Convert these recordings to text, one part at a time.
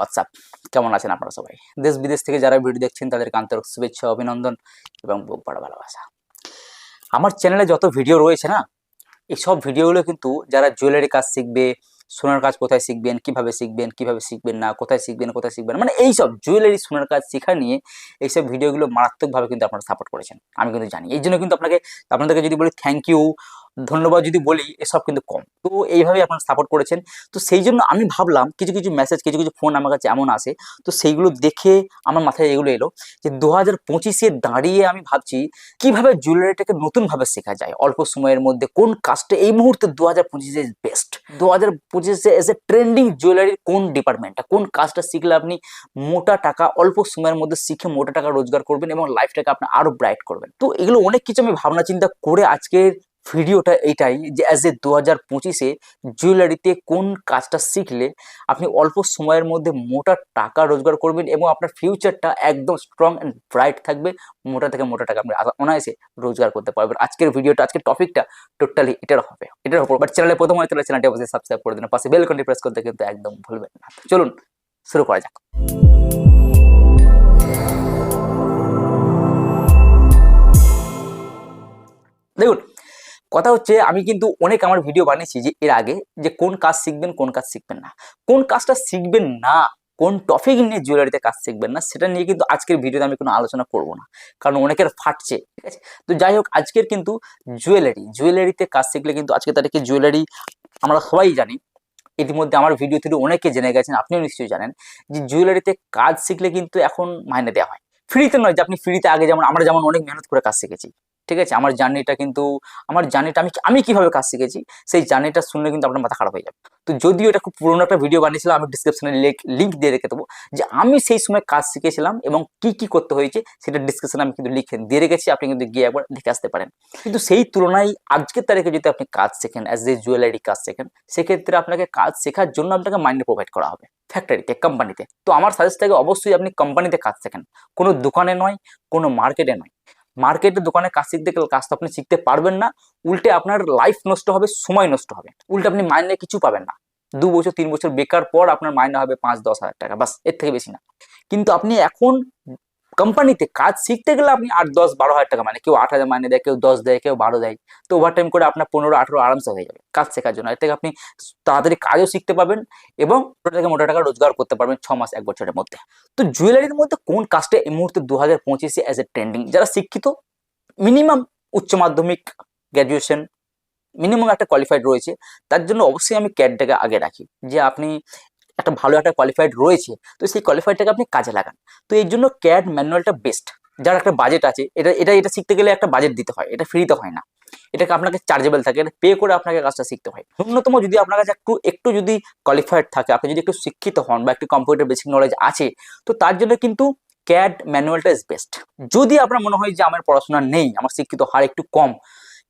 WhatsApp কেমন আছেন আপনারা সবাই? দেশ বিদেশ থেকে যারা ভিডিও দেখছেন তাদেরকে আন্তরিক শুভেচ্ছা, অভিনন্দন এবং বুক পাড়া ভালোবাসা। আমার চ্যানেলে যত ভিডিও রয়েছে না এই সব ভিডিওগুলো কিন্তু যারা জুয়েলারি কাজ শিখবে সোনার কাজ কোথায় শিখবেন, কীভাবে শিখবেন কীভাবে শিখবেন না, কোথায় শিখবেন কোথায় শিখবেন মানে এইসব জুয়েলারি সোনার কাজ শেখা নিয়ে এইসব ভিডিওগুলো মারাত্মকভাবে কিন্তু আপনারা সাপোর্ট করেছেন। আমি কিন্তু জানি। এই জন্য কিন্তু আপনাকে, আপনাদেরকে যদি বলি থ্যাংক ইউ ধন্যবাদ যদি বলি, এসব কিন্তু কম। তো এইভাবেই আপনারা সাপোর্ট করেছেন। তো সেই জন্য আমি ভাবলাম, কিছু কিছু মেসেজ কিছু কিছু ফোন আমার কাছে এমন আসে, তো সেইগুলো দেখে আমার মাথায় এগুলো এলো যে দু হাজার পঁচিশে দাঁড়িয়ে আমি ভাবছি, কীভাবে জুয়েলারিটাকে নতুনভাবে শেখা যায়? অল্প সময়ের মধ্যে কোন কাজটা এই মুহূর্তে দু হাজার পঁচিশে বেস্ট দু হাজার পঁচিশে এসে ট্রেন্ডিং জুয়েলারির কোন ডিপার্টমেন্টটা কোন কাজটা শিখলে আপনি মোটা টাকা, অল্প সময়ের মধ্যে শিখে মোটা টাকা রোজগার করবেন এবং লাইফটাকে আপনি আরও ব্রাইট করবেন? তো এগুলো অনেক কিছু আমি ভাবনা চিন্তা করে আজকের ভিডিওটা এইটাই যে অ্যাজ এ দু হাজার পঁচিশে জুয়েলারিতে কোন কাজটা শিখলে আপনি অল্প সময়ের মধ্যে মোটা টাকা রোজগার করবেন এবং আপনার ফিউচারটা একদম স্ট্রং অ্যান্ড ব্রাইট থাকবে। মোটা থেকে মোটা টাকা আপনি অনায়াসে রোজগার করতে পারবেন। আজকের ভিডিওটা, আজকের টপিকটা টোটালি এটার হবে। এটার উপর বাট চ্যানেলে প্রথম হয়তো চ্যানেলটি অবশ্যই সাবস্ক্রাইব করে দিন পাশে বেল ঘন্টি প্রেস করতে কিন্তু একদম ভুলবেন না। চলুন, শুরু করা যাক। দেখুন কথা হচ্ছে আমি কিন্তু অনেক আমার ভিডিও বানিয়েছি যে এর আগে যে কোন কাজ শিখবেন, কোন কাজ শিখবেন না। কোন কাজটা শিখবেন না, কোন টপিক নিয়ে জুয়েলারিতে কাজ শিখবেন না, সেটা নিয়ে কিন্তু আজকের ভিডিওতে আমি কোনো আলোচনা করব না। কারণ অনেকের ফাটছে, ঠিক আছে? তো যাই হোক, আজকের কিন্তু জুয়েলারি জুয়েলারিতে কাজ শিখলে কিন্তু আজকে তারিখে জুয়েলারি আমরা সবাই জানি। ইতিমধ্যে আমার ভিডিও থেকে অনেকে জেনে গেছেন, আপনিও নিশ্চয়ই জানেন যে জুয়েলারিতে কাজ শিখলে কিন্তু এখন মাইনে দেওয়া হয়। ফ্রিতে নয় যে আপনি ফ্রিতে আগে যেমন, আমরা যেমন অনেক মেহনত করে কাজ শিখেছি। ঠিক আছে? আমার জার্নিটা কিন্তু, আমার জার্নিটা আমি আমি কীভাবে কাজ শিখেছি? সেই জার্নিটা শুনলে কিন্তু আপনার মাথা খারাপ হয়ে যাবে। তো যদিও এটা খুব পুরোনো একটা ভিডিও বানিয়েছিলাম, আমি ডিসক্রিপশনে লিঙ্ক দিয়ে রেখে দেবো যে আমি সেই সময় কাজ শিখেছিলাম এবং কি কি করতে হয়েছে সেটা ডিসক্রিপশনে আমি কিন্তু লিখে দিয়ে রেখেছি, আপনি কিন্তু গিয়ে একবার দেখে আসতে পারেন। কিন্তু সেই তুলনায় আজকের তারিখে যদি আপনি কাজ শেখেন অ্যাজ এ জুয়েলারি কাজ শেখেন, সেক্ষেত্রে আপনাকে কাজ শেখার জন্য আপনাকে মাইন্ডে প্রোভাইড করা হবে ফ্যাক্টরিতে কোম্পানিতে তো আমার সাজেস্ট থাকে অবশ্যই আপনি কোম্পানিতে কাজ শেখেন। কোনো দোকানে নয়, কোনো মার্কেটে নয়। মার্কেটে দোকানে কাজ শিখতে গেলে কাজ তো আপনি শিখতে পারবেন না, উল্টে আপনার লাইফ নষ্ট হবে, সময় নষ্ট হবে। উল্টে আপনি মাইনে কিছু পাবেন না। দু বছর, তিন বছর বেকার পর আপনার মাইনে হবে পাঁচ, দশ হাজার টাকা বাসের থেকে বেশি না। কিন্তু আপনি এখন কোম্পানিতে কাজ শিখতে গেলে আপনি আট, দশ, বারো হাজার টাকা মানে কেউ আট হাজার মাইনে দেয়, কেউ দশ দেয়, কেউ বারো দেয়, তো ওভার টাইম করে আপনার পনেরো, আঠেরো আরামসে হয়ে যাবে কাজ শেখার জন্য। এর থেকে আপনি তাড়াতাড়ি কাজও শিখতে পারবেন এবং ওটা থেকে মোটা টাকা রোজগার করতে পারবেন ছ মাস, এক বছরের মধ্যে। তো জুয়েলারির মধ্যে কোন কাজটা এই মুহূর্তে দু হাজার পঁচিশে অ্যাজ এ ট্রেন্ডিং যারা শিক্ষিত মিনিমাম উচ্চ মাধ্যমিক গ্র্যাজুয়েশন মিনিমাম একটা কোয়ালিফাইড রয়েছে, তার জন্য অবশ্যই আমি ক্যাডটাকে আগে রাখি। যে আপনি একটা ভালো একটা কোয়ালিফাইড রয়েছে, তো সেই কোয়ালিফাইডটাকে আপনি কাজে লাগান। তো এই জন্য ক্যাড ম্যানুয়ালটা বেস্ট যার একটা বাজেট আছে, এটা এটা এটা শিখতে গেলে একটা বাজেট দিতে হয়, এটা ফ্রিতে হয় না। এটাকে আপনাকে চার্জেবল থাকে, এটা পে করে আপনাকে কাজটা শিখতে হয়। ন্যূনতম যদি আপনার কাছে একটু একটু যদি কোয়ালিফাইড থাকে, আপনি যদি একটু শিক্ষিত হন বা একটু কম্পিউটার বেসিক নলেজ আছে, তো তার জন্য কিন্তু ক্যাড ম্যানুয়ালটা ইজ বেস্ট যদি আপনার মনে হয় যে আমার পড়াশোনা নেই, আমার শিক্ষিত হার একটু কম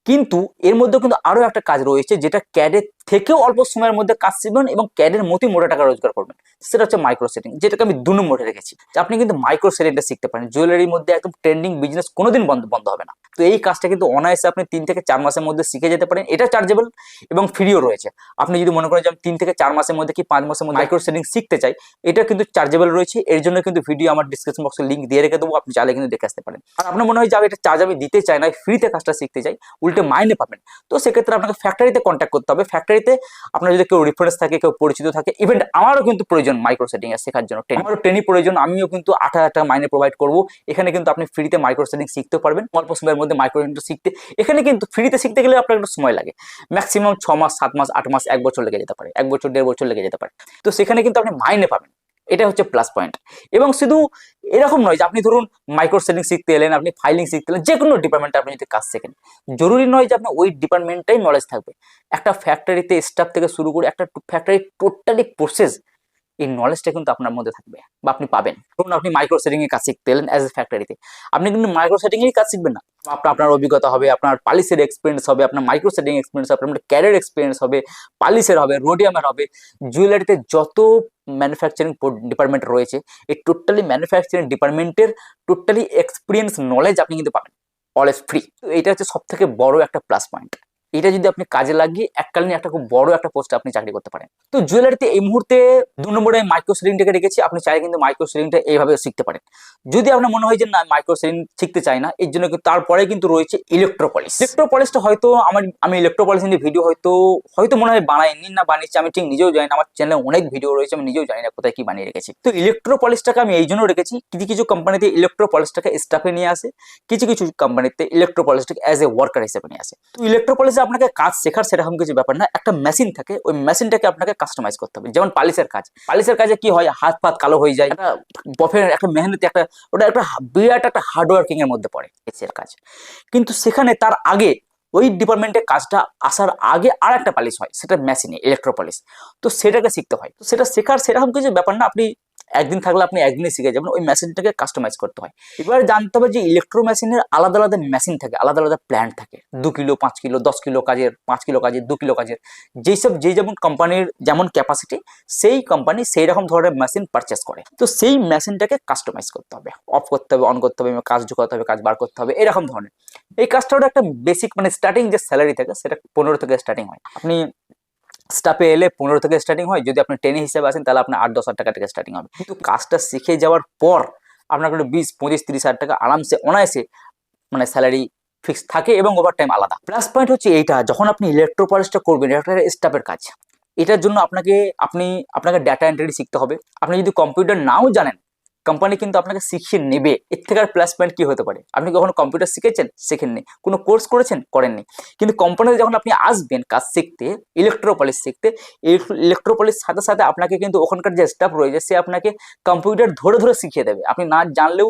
কিন্তু এর মধ্যে কিন্তু আরও একটা কাজ রয়েছে, যেটা ক্যাডের থেকেও অল্প সময়ের মধ্যে কাজ শিখবেন এবং ক্যাডের মতোই মোটা টাকা রোজগার করবেন। সেটা হচ্ছে মাইক্রো সেটিং যেটাকে আমি দু নম্বরে রেখেছি। আপনি কিন্তু মাইক্রো সেটিংটা শিখতে পারেন। জুয়েলারির মধ্যে একদম ট্রেন্ডিং বিজনেস কোনোদিন বন্ধ বন্ধ হবে না। তো এই কাজটা কিন্তু অনায়াসে আপনি তিন থেকে চার মাসের মধ্যে শিখে যেতে পারেন। এটা চার্জেবল এবং ফ্রিও রয়েছে। আপনি যদি মনে করেন যে আমি তিন থেকে চার মাসের মধ্যে কি পাঁচ মাসের মধ্যে মাইক্রো সেটিং শিখতে চাই এটা কিন্তু চার্জেবল রয়েছে। এর জন্য কিন্তু ভিডিও আমার ডিসক্রিপশন বক্সে লিঙ্ক দিয়ে রেখে দেবো। আপনি চাইলে কিন্তু দেখে আসতে পারেন। আর আপনার মনে হয় যে আমি এটা চার্জ আমি দিতে চাই না ফ্রিতে কাজটা শিখতে চাই উল্টে মাইনে পাবেন। তো সেক্ষেত্রে আপনাকে ফ্যাক্টরিতে কন্ট্যাক্ট করতে হবে। ফ্যাক্টরিতে আপনার যদি কেউ রেফারেন্স থাকে কেউ পরিচিত থাকে ইভেন আমারও কিন্তু প্রয়োজন মাইক্রো সেটিং এর শেখার জন্য। আমারও ট্রেনিং প্রয়োজন আমিও কিন্তু আট হাজার টাকা মাইনে প্রোভাইড করব। এখানে কিন্তু আপনি ফ্রিতে মাইক্রো সেটিং শিখতেও পারবেন। অল্প সময়ের মধ্যে মাইক্রো সেটিং শিখতে, এখানে কিন্তু ফ্রিতে শিখতে গেলে আপনার একটু সময় লাগে। ম্যাক্সিমাম ছ মাস, সাত মাস, আট মাস, এক বছর লেগে যেতে পারে, এক বছর, দেড় বছর লেগে যেতে পারে। তো সেখানে কিন্তু আপনি মাইনে পাবেন। এটা হচ্ছে প্লাস পয়েন্ট এবং শুধু এরকম নয় যে আপনি ধরুন মাইক্রো সেটিং শিখতে এলেন, আপনি ফাইলিং শিখতে এলেন যে কোনো ডিপার্টমেন্টে আপনি যদি কাজ শেখেন। জরুরি নয় যে আপনার ওই ডিপার্টমেন্টটাই নলেজ থাকবে। একটা ফ্যাক্টরিতে স্টাফ থেকে শুরু করে একটা ফ্যাক্টরি টোটালি প্রসেস এই নলেজটা কিন্তু আপনার মধ্যে থাকবে বা আপনি পাবেন। ধরুন আপনি মাইক্রো সেটিং এর কাজ শিখতে এলেন অ্যাজ এ ফ্যাক্টরিতে আপনি কিন্তু মাইক্রো সেটিং এর কাজ শিখবেন না। আপনার আপনার অভিজ্ঞতা হবে, আপনার পালিশের এক্সপিরিয়েন্স হবে, আপনার মাইক্রো সেটিং এক্সপিরিয়েন্স হবে, আপনার ক্যারিয়ার এক্সপিরিয়েন্স হবে পালিশের হবে রোডিয়ামের হবে। জুয়েলারিতে যত ম্যানুফ্যাকচারিং ডিপার্টমেন্ট রয়েছে, এই টোটালি ম্যানুফ্যাকচারিং ডিপার্টমেন্টের টোটালি এক্সপিরিয়েন্স নলেজ আপনি কিন্তু পাবেন। অলওয়েজ ফ্রি তো এটা হচ্ছে সব থেকে বড় একটা প্লাস পয়েন্ট এটা যদি আপনি কাজে লাগিয়ে এককালীন একটা খুব বড় একটা পোস্টে আপনি চাকরি করতে পারেন। তো জুয়েলারিতে এই মুহূর্তে দু নম্বরে মাইক্রো সেলিংটাকে রেখেছি, আপনি চাইলে কিন্তু মাইক্রো সেলিংটা এইভাবে শিখতে পারেন। যদি আপনার মনে হয় যে না মাইক্রো সেলিং শিখতে চাই না, এর জন্য তারপরে কিন্তু রয়েছে ইলেকট্রোপলিস ইলেকট্রোপলিসটা হয়তো আমার, আমি ইলেকট্রোপলিস নিয়ে ভিডিও হয়তো হয়তো মনে হয় বানাইনি না বানিয়েছি, আমি ঠিক নিজেও জানি না, আমার চ্যানেলে অনেক ভিডিও রয়েছে, আমি নিজেও জানি না কোথায় কি বানিয়ে রেখেছি। তো ইলেকট্রোপলিসটাকে আমি এই জন্য রেখেছি, কিছু কিছু কোম্পানিতে ইলেকট্রোপলিসটাকে স্টাফে নিয়ে আসে, কিছু কিছু কোম্পানিতে ইলেকট্রোপলিসটাকে অ্যাজ এ ওয়ার্কার হিসেবে নিয়ে আসে। তো ইলেকট্রোপলিসে আপনাকে কাজ শেখার সেরকম কিছু ব্যাপার না, একটা মেশিন থাকে, ওই মেশিনটাকে আপনাকে কাস্টমাইজ করতে হবে। যেমন পালিশের কাজ। পালিশের কাজে কি হয়? হাত পাত কালো হয়ে যায়। একটা বফের, একটা মেহনতি একটা, ওটা একটা বিরাট একটা হার্ডওয়ার্কিং এর মধ্যে পড়ে এর কাজ। কিন্তু সেখানে তার আগে ওই ডিপার্টমেন্টে কাজটা আসার আগে আর একটা পালিশ হয়, সেটা মেশিনে ইলেকট্রোপলিস তো সেটাকে শিখতে হয়। তো সেটা শেখার সেরকম কিছু ব্যাপার না, আপনি একদিন থাকলে আপনি একদিনে শিখে যাবেন ওই মেশিনটাকে কাস্টমাইজ করতে হয়। এবার জানতে হবে যে ইলেকট্রো মেশিনের আলাদা আলাদা মেশিন থাকে আলাদা আলাদা প্ল্যান্ট থাকে। দু কিলো পাঁচ কিলো দশ কিলো কাজের পাঁচ কিলো কাজের দু কিলো কাজের যেই সব যেই যেমন কোম্পানির যেমন ক্যাপাসিটি সেই কোম্পানি সেই রকম ধরনের মেশিন পারচেস করে। তো সেই মেশিনটাকে কাস্টমাইজ করতে হবে। অফ করতে হবে অন করতে হবে কাজ ঢুকাতে হবে কাজ বার করতে হবে এরকম ধরনের। এই কাজটার একটা বেসিক মানে স্টার্টিং যে স্যালারি থাকে সেটা পনেরো থেকে স্টার্টিং হয়। আপনি স্টাফে এলে পনেরো থেকে স্টার্টিং হয়। যদি আপনি টেনে হিসেবে আসেন, তাহলে আপনার আট, দশ হাজার টাকা থেকে স্টার্টিং হবে। কিন্তু কাজটা শিখে যাওয়ার পর আপনার কাছে বিশ, পঁচিশ, তিরিশ হাজার টাকা আরামসে অনায়াসে মানে স্যালারি ফিক্স থাকে এবং ওভার টাইম আলাদা। প্লাস পয়েন্ট হচ্ছে এইটা, যখন আপনি ইলেকট্রোপলিসটা করবেন এটা স্টাফের কাজ, এটার জন্য আপনাকে, আপনি, আপনাকে ডাটা এন্ট্রি শিখতে হবে। আপনি যদি কম্পিউটার নাও জানেন কোম্পানি কিন্তু আপনাকে শিখিয়ে নেবে। এর থেকে আর প্লাস পয়েন্ট কি হতে পারে? আপনি কখনো কম্পিউটার শিখেছেন? শেখেননি। কোনো কোর্স করেছেন? করেননি। কিন্তু কোম্পানিতে যখন আপনি আসবেন কাজ শিখতে ইলেকট্রোপলিস শিখতে ইলেকট্রোপলিস সাথে সাথে আপনাকে কিন্তু ওখানকার যে স্টাফ রয়েছে, সে আপনাকে কম্পিউটার ধরে ধরে শিখিয়ে দেবে। আপনি না জানলেও,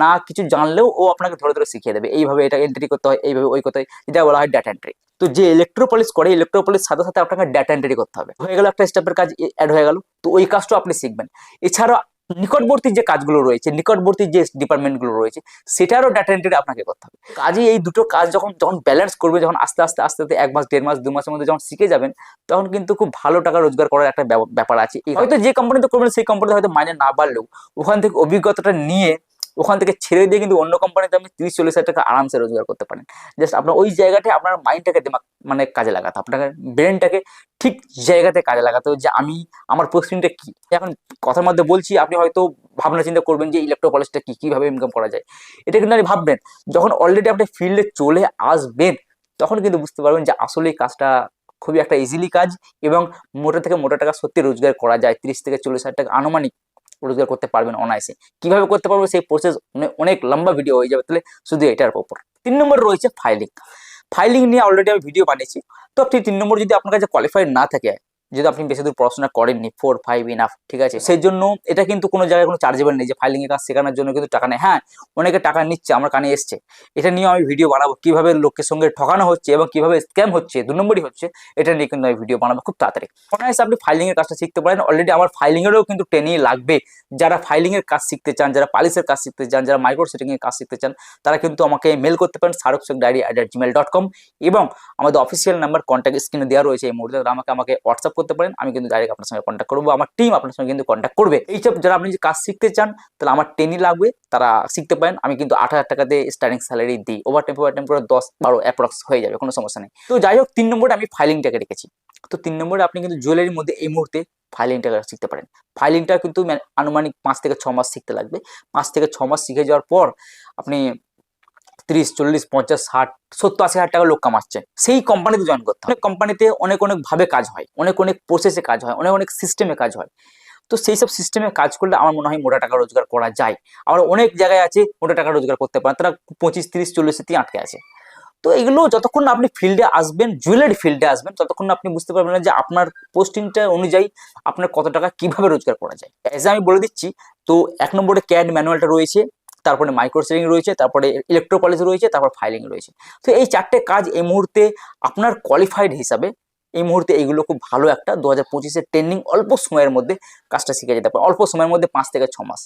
না কিছু জানলেও ও আপনাকে ধরে ধরে শিখিয়ে দেবে। এইভাবে এটা এন্ট্রি করতে হয়, এইভাবে ওই করতে হয়, যেটা বলা হয় ডাটা এন্ট্রি তো যে ইলেকট্রোপলিস করে ইলেকট্রোপলিস সাথে সাথে আপনাকে ডাটা এন্ট্রি করতে হবে। হয়ে গেল একটা স্টাফের কাজ অ্যাড হয়ে গেল। তো ওই কাজটাও আপনি শিখবেন। এছাড়া নিকটবর্তী যে কাজগুলো রয়েছে নিকটবর্তী যে ডিপার্টমেন্টগুলো রয়েছে সেটারও ডাটা এন্ট্রি আপনাকে করতে হবে। কাজে এই দুটো কাজ যখন যখন ব্যালেন্স করবে যখন আস্তে আস্তে আস্তে আস্তে এক মাস দেড় মাস দু মাসের মধ্যে যখন শিখে যাবেন তখন কিন্তু খুব ভালো টাকা রোজগার করার একটা ব্যাপ- ব্যাপার আছে। হয়তো যে কোম্পানিতে করবেন সেই কোম্পানিতে হয়তো মাইনে না বাড়লেও ওখান থেকে অভিজ্ঞতাটা নিয়ে ওখান থেকে ছেড়ে দিয়ে কিন্তু অন্য কোম্পানিতে আপনি তিরিশ, চল্লিশ হাজার টাকা আরামসে রোজগার করতে পারেন। জাস্ট আপনার ওই জায়গাটায় আপনার মাইন্ডটাকে মানে কাজে লাগাতে আপনাকে ব্রেনটাকে ঠিক জায়গাতে কাজে লাগাতে হবে যে আমি, আমার পোস্টিংটা কি? এখন কথার মধ্যে বলছি, আপনি হয়তো ভাবনা চিন্তা করবেন যে ইলেকট্রোপলিসটা কী? কীভাবে ইনকাম করা যায়? এটা কিন্তু আপনি ভাববেন। যখন অলরেডি আপনি ফিল্ডে চলে আসবেন, তখন কিন্তু বুঝতে পারবেন যে আসলে কাজটা খুবই একটা ইজিলি কাজ এবং মোটা থেকে মোটা টাকা সত্যি রোজগার করা যায়। তিরিশ থেকে চল্লিশ হাজার টাকা আনুমানিক। রোজগার করতে পারবেন অনায়াসে। কীভাবে করতে পারব সেই প্রসেস অনেক লম্বা ভিডিও হয়ে যাবে, তাহলে শুধু এটার উপর। তিন নম্বর রয়েছে ফাইলিং ফাইলিং নিয়ে অলরেডি আমি ভিডিও বানিয়েছি। তো আপনি তিন নম্বর যদি আপনার কাছে কোয়ালিফাইড না থাকে যদি আপনি বেশি দূর পড়াশোনা করেননি ফোর ফাইভ ইনাফ ঠিক আছে? সেই জন্য এটা কিন্তু কোনো জায়গায় কোনো চার্জেবল নেই যে ফাইলিং এর কাজ শেখানোর জন্য কিন্তু টাকা নেই। হ্যাঁ অনেকে টাকা নিচ্ছে, আমার কানে এসছে। এটা নিয়ে আমি ভিডিও বানাবো, কীভাবে লোকের সঙ্গে ঠকানো হচ্ছে এবং কীভাবে স্ক্যাম হচ্ছে, দু নম্বরই হচ্ছে, এটা নিয়ে কিন্তু আমি ভিডিও বানাবো খুব তাড়াতাড়ি। অনায়াসে আপনি ফাইলিং এর কাজটা শিখতে পারেন। অলরেডি আমার ফাইলিং এরও কিন্তু ট্রেনিং লাগবে। যারা ফাইলিং এর কাজ শিখতে চান, যারা পালিশের কাজ শিখতে চান, যারা মাইক্রো সেটিং এর কাজ শিখতে চান, তারা কিন্তু আমাকে মেল করতে পারেন Sarak Sheikh diary at Gmail dot com এবং আমাদের অফিসিয়াল নাম্বার কন্ট্যাক্ট স্ক্রিনে দেওয়া রয়েছে এই মুহূর্তে। তারা আমাকে আমাকে হোয়াটসঅ্যাপ করতে পারেন, আমি কিন্তু ডাইরেক্ট আপনার সঙ্গে কন্ট্যাক্ট করব, আমার টিম আপনার সঙ্গে কিন্তু কন্ট্যাক্ট করবে। এইসব যারা আপনি যে কাজ শিখতে চান, তাহলে আমার ট্রেনিং লাগবে, তারা শিখতে পারেন, আমি কিন্তু আট হাজার টাকাতে স্টার্টিং স্যালারি দিই। ওভার টাইম ওভার টাইম করে দশ, বারো অ্যাপ্রক্স হয়ে যাবে, কোনো সমস্যা নেই। তো যাই হোক, তিন নম্বরে আমি ফাইলিংটাকে রেখেছি। তো তিন নম্বরে আপনি কিন্তু জুয়েলারির মধ্যে এই মুহূর্তে ফাইলিংটা শিখতে পারেন। ফাইলিংটা কিন্তু মানে আনুমানিক পাঁচ থেকে ছ মাস শিখতে লাগবে। পাঁচ থেকে ছ মাস শিখে যাওয়ার পর আপনি তিরিশ, চল্লিশ, পঞ্চাশ, ষাট, সত্তর, আশি হাজার টাকা লোক কামাচ্ছে। সেই কোম্পানিতে জয়েন করতে হবে কোম্পানিতে অনেক অনেক ভাবে কাজ হয়। অনেক অনেক প্রসেসে কাজ হয়। অনেক অনেক সিস্টেমে কাজ হয়। তো সেই সব সিস্টেমে কাজ করলে আমার মনে হয় মোটা টাকা রোজগার করা যায়। আবার অনেক জায়গায় আছে মোটা টাকা রোজগার করতে পারে তারা পঁচিশ, তিরিশ, চল্লিশে দিয়ে আটকে আছে। তো এগুলো যতক্ষণ আপনি ফিল্ডে আসবেন জুয়েলারি ফিল্ডে আসবেন, ততক্ষণ আপনি বুঝতে পারবেন না যে আপনার পোস্টিংটা অনুযায়ী আপনার কত টাকা কীভাবে রোজগার করা যায়। এজ আমি বলে দিচ্ছি, তো এক নম্বরে ক্যাড ম্যানুয়ালটা রয়েছে। তারপরে মাইক্রোসেলিং রয়েছে, তারপরে ইলেকট্রোপলিস রয়েছে, তারপর ফাইলিং রয়েছে। তো এই চারটে কাজ এই মুহূর্তে আপনার কোয়ালিফাইড হিসাবে এই মুহূর্তে এইগুলো খুব ভালো একটা দু হাজার পঁচিশের ট্রেন্ডিং অল্প সময়ের মধ্যে কাজটা শিখে যেতে পারে। অল্প সময়ের মধ্যে পাঁচ থেকে ছ মাস।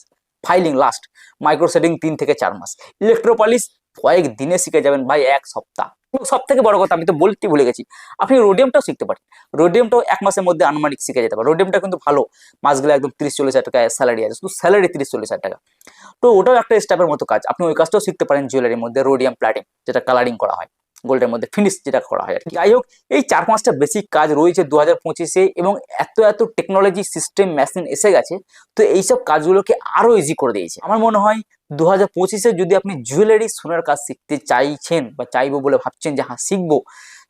ফাইলিং লাস্ট মাইক্রোসেটিং তিন থেকে চার মাস। ইলেকট্রোপলিস কয়েক দিনে শিখে যাবেন ভাই এক সপ্তাহ। সব থেকে বড় কথা আমি তো বলতে ভুলে গেছি, আপনি রোডিয়ামটাও শিখতে পারেন। রোডিয়ামটাও এক মাসের মধ্যে আনুমানিক শিখে যেতে পারে রোডিয়ামটা কিন্তু ভালো। মাস মাসগুলো একদম তিরিশ চল্লিশ হাজার টাকা স্যালারি আছে। শুধু স্যালারি তিরিশ চল্লিশ হাজার টাকা। তো ওটাও একটা স্টাফের মতো কাজ। আপনি ওই কাজটাও শিখতে পারেন জুয়েলারির মধ্যে রোডিয়াম প্ল্যাটিং যেটা কালারিং করা হয়। গোল্ডের মধ্যে ফিনিশ যেটা করা হয় আর কি। যাই হোক, এই চার পাঁচটা বেসিক কাজ রয়েছে দু হাজার পঁচিশে এবং এত এত টেকনোলজি সিস্টেম মেশিন এসে গেছে, তো এইসব কাজগুলোকে আরও ইজি করে দিয়েছে আমার মনে হয় দু হাজার পঁচিশে যদি আপনি জুয়েলারি সোনার কাজ শিখতে চাইছেন বা চাইব বলে ভাবছেন যে হ্যাঁ শিখব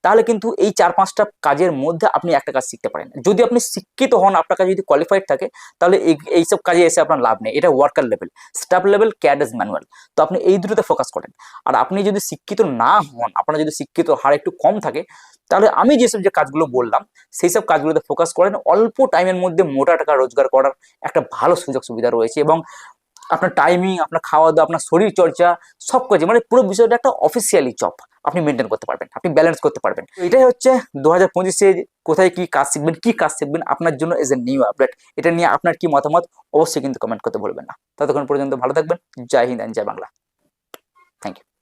তাহলে কিন্তু এই চার পাঁচটা কাজের মধ্যে আপনি একটা কাজ শিখতে পারেন। যদি আপনি শিক্ষিত হন, আপনার কাছে যদি কোয়ালিফাইড থাকে, তাহলে এই, এইসব কাজে এসে আপনার লাভ নেই। এটা ওয়ার্কার লেভেল স্টাফ লেভেল ক্যাডেস ম্যানুয়াল তো আপনি এই দুটোতে ফোকাস করেন। আর আপনি যদি শিক্ষিত না হন, আপনার যদি শিক্ষিত হার একটু কম থাকে, তাহলে আমি যেসব যে কাজগুলো বললাম সেই সব কাজগুলোতে ফোকাস করেন। অল্প টাইমের মধ্যে মোটা টাকা রোজগার করার একটা ভালো সুযোগ সুবিধা রয়েছে এবং আপনার টাইমিং আপনার খাওয়া দাওয়া আপনার শরীর চর্চা সব কাজে মানে পুরো বিষয়টা একটা অফিসিয়ালি জব আপনি মেনটেন করতে পারবেন, আপনি ব্যালেন্স করতে পারবেন। এটাই হচ্ছে দু হাজার পঁচিশে কোথায় কি কাজ শিখবেন, কি কাজ শিখবেন, আপনার জন্য এজ এ নিউ আপডেট এটা নিয়ে আপনার কি মতামত, অবশ্যই কিন্তু কমেন্ট করতে বলবেন না। ততক্ষণ পর্যন্ত ভালো থাকবেন। জয় হিন্দ জয় বাংলা। Thank you